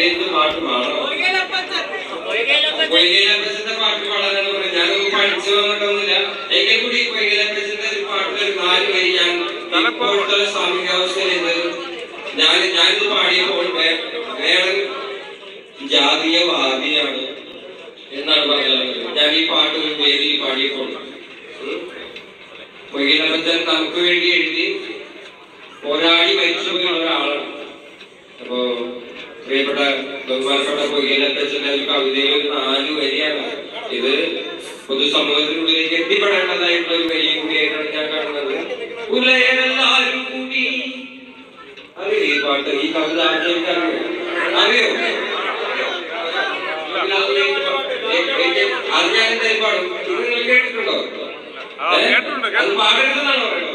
എന്ത് പാട്ട് പാടണം കൊയ്കയിലപ്പച്ചന്റെ പാട്ട് പാടാനെന്ന് പറഞ്ഞു ഞാനൊന്നും പഠിച്ചു വന്നിട്ടൊന്നുമില്ല. എങ്കിൽ കൂടി കൊയ്കയിലപ്പച്ചന്റെ ഒരു പാട്ട് ഒരു നാല് വരി ഞാൻ ഇപ്പോഴത്തെ സാമൂഹ്യാവസ്ഥയിൽ ഇത് ഞാൻ ഞാനിത് പാടിയപ്പോൾ വേടൻ ജാതീയവാദിയാണ് എന്നാണ് പറയുന്നത് ഞാൻ ഈ പാട്ട് ഒരു വേദിയിൽ പാടിയപ്പോൾ കൊയ്കയിലപ്പച്ചൻ നമുക്ക് വേണ്ടി എഴുതി പോരാടി പ്രിയപ്പെട്ട ബഹുമാനപ്പെട്ട പൊയ്യലത്തച്ഛന്റെ ഒരു കവിതയിൽ ഒരു നാല് വരിയാണ് ഇത് പൊതുസമൂഹത്തിനുള്ളിലേക്ക് എത്തിപ്പെടേണ്ടതായിട്ടുള്ള ഒരു വലിയ കൂടിയായിട്ടാണ് ഞാൻ കാണുന്നത്. ഉലയരെല്ലാരും കൂടി. അറിയോ ഈ പാട്ട് ഈ കവിത ആർക്കെങ്കിലും അറിയോ? അത് ഞാൻ എന്തായാലും പാടും ഇത് നിങ്ങൾ കേട്ടിട്ടുണ്ടോ. അത് പാടരുതെന്നാണോ പറയുന്നത്?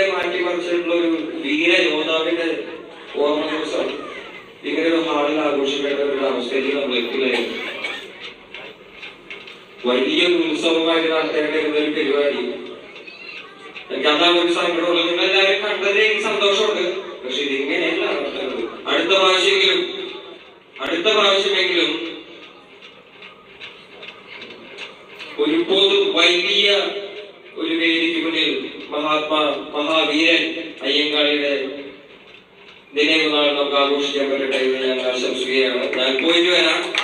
മാറ്റിമറിച്ചിട്ടുള്ള ഒരു വീര യോദ്ധാവിന്റെ ഓർമ്മ ദിവസം ഇങ്ങനെ ഒരു ഹാളിൽ ആഘോഷിക്കേണ്ട ഒരു അവസ്ഥയിലേക്ക് നമ്മൾ എത്തില്ലായിരുന്നു വലിയൊരു ഉത്സവമായിട്ട് നടത്തേണ്ട ഒരു പരിപാടി. ഒരു സങ്കടമുള്ളത് നിങ്ങൾ എല്ലാവരും കണ്ടത് എനിക്ക് സന്തോഷമുണ്ട്. പക്ഷെ ഇതിങ്ങനെയല്ല അടുത്ത പ്രാവശ്യമെങ്കിലും അടുത്ത പ്രാവശ്യമെങ്കിലും ഒരു പൊതു വലിയ ഒരു വേദിക്ക് മുന്നിൽ മഹാത്മാ മഹാവീരൻ അയ്യങ്കാളിയുടെ ദിനങ്ങൾ നമുക്ക് ആഘോഷിക്കാൻ പറ്റട്ടെ ഞാൻ ആശംസിക്കുകയാണ്. ഞാൻ പോയിട്ട് വരാം.